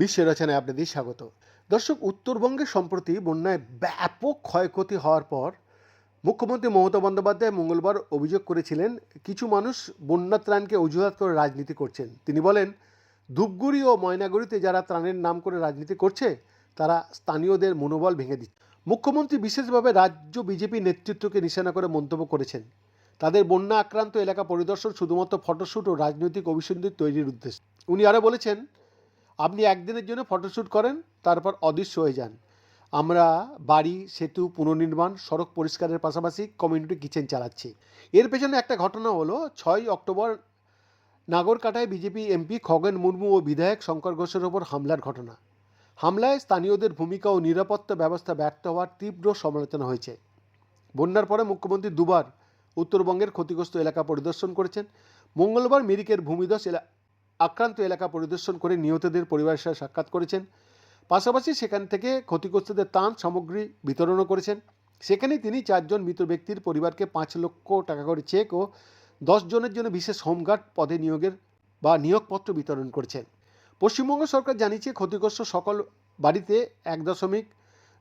বিশ্বের রচনায় আপনাদের স্বাগত। দর্শক, উত্তরবঙ্গে সম্প্রতি বন্যায় ব্যাপক ক্ষয়ক্ষতি হওয়ার পর মুখ্যমন্ত্রী মমতা বন্দ্যোপাধ্যায় মঙ্গলবার অভিযোগ করেছিলেন, কিছু মানুষ বন্যা ত্রাণকে অজুহাত করে রাজনীতি করছেন। তিনি বলেন, ধূপগুড়ি ও ময়নাগুড়িতে যারা ত্রাণের নাম করে রাজনীতি করছে, তারা স্থানীয়দের মনোবল ভেঙে দিচ্ছে। মুখ্যমন্ত্রী বিশেষভাবে রাজ্য বিজেপি নেতৃত্বকে নিশানা করে মন্তব্য করেছেন। তাদের বন্যা আক্রান্ত এলাকা পরিদর্শন শুধুমাত্র ফটোশ্যুট ও রাজনৈতিক অভিসন্ধি তৈরির উদ্দেশ্যে। উনি আরও বলেছেন, আপনি একদিনের জন্য ফটোশ্যুট করেন, তারপর অদৃশ্য হয়ে যান। আমরা বাড়ি, সেতু, পুনর্নির্মাণ, সড়ক পরিষ্কারের পাশাপাশি কমিউনিটি কিচেন চালাচ্ছি। এর পেছনে একটা ঘটনা হলো ছয় অক্টোবর নাগরকাটায় বিজেপি, এমপি খগেন মুর্মু ও বিধায়ক শঙ্কর ঘোষের ওপর হামলার ঘটনা। হামলায় স্থানীয়দের ভূমিকা ও নিরাপত্তা ব্যবস্থা ব্যর্থ হওয়ার তীব্র সমালোচনা হয়েছে। বন্যার পরে মুখ্যমন্ত্রী দুবার উত্তরবঙ্গের ক্ষতিগ্রস্ত এলাকা পরিদর্শন করেছেন। মঙ্গলবার মিরিকের ভূমিধস এলা আক্রান্ত এলাকা পরিদর্শন করে নিহতদের পরিবারের সাথে সাক্ষাৎ করেছেন। পাশাপাশি সেখান থেকে ক্ষতিগ্রস্তদের ত্রাণ সামগ্রী বিতরণও করেছেন। সেখানে তিনি চারজন মৃত ব্যক্তির পরিবারকে পাঁচ লক্ষ টাকা করে চেক ও দশ জনের জন্য বিশেষ হোমগার্ড পদে নিয়োগের বা নিয়োগপত্র বিতরণ করেছেন। পশ্চিমবঙ্গ সরকার জানিয়েছে, ক্ষতিগ্রস্ত সকল বাড়িতে এক দশমিক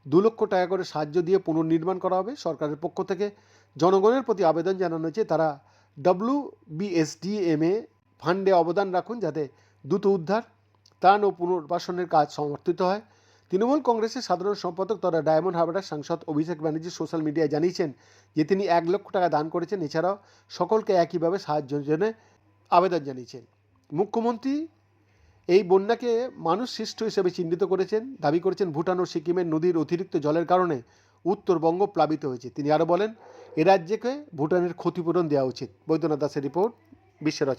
দু লক্ষ টাকা করে সাহায্য দিয়ে পুনর্নির্মাণ করা হবে সরকারের পক্ষ থেকে। জনগণের প্রতি আবেদন জানানো হয়েছে, তারা ডব্লিউ বিএসডিএমএ ফান্ডে অবদান রাখুন যাতে দ্রুত উদ্ধার, ত্রাণ ও পুনর্বাসনের কাজ সমর্থিত হয়। তৃণমূল কংগ্রেসের সাধারণ সম্পাদক তথা ডায়মন্ড হারবারের সাংসদ অভিষেক ব্যানার্জি সোশ্যাল মিডিয়ায় জানিয়েছেন যে তিনি এক লক্ষ টাকা দান করেছেন। এছাড়াও সকলকে একইভাবে সাহায্যের জন্য আবেদন জানিয়েছেন। মুখ্যমন্ত্রী এই বন্যাকে মানুষ সৃষ্ট হিসেবে চিহ্নিত করেছেন, দাবি করেছেন ভুটান ও সিকিমের নদীর অতিরিক্ত জলের কারণে উত্তরবঙ্গ প্লাবিত হয়েছে। তিনি আরও বলেন, এ রাজ্যকে ভুটানের ক্ষতিপূরণ দেওয়া উচিত। বৈদ্যনাথ দাসের রিপোর্ট, বিশ্বের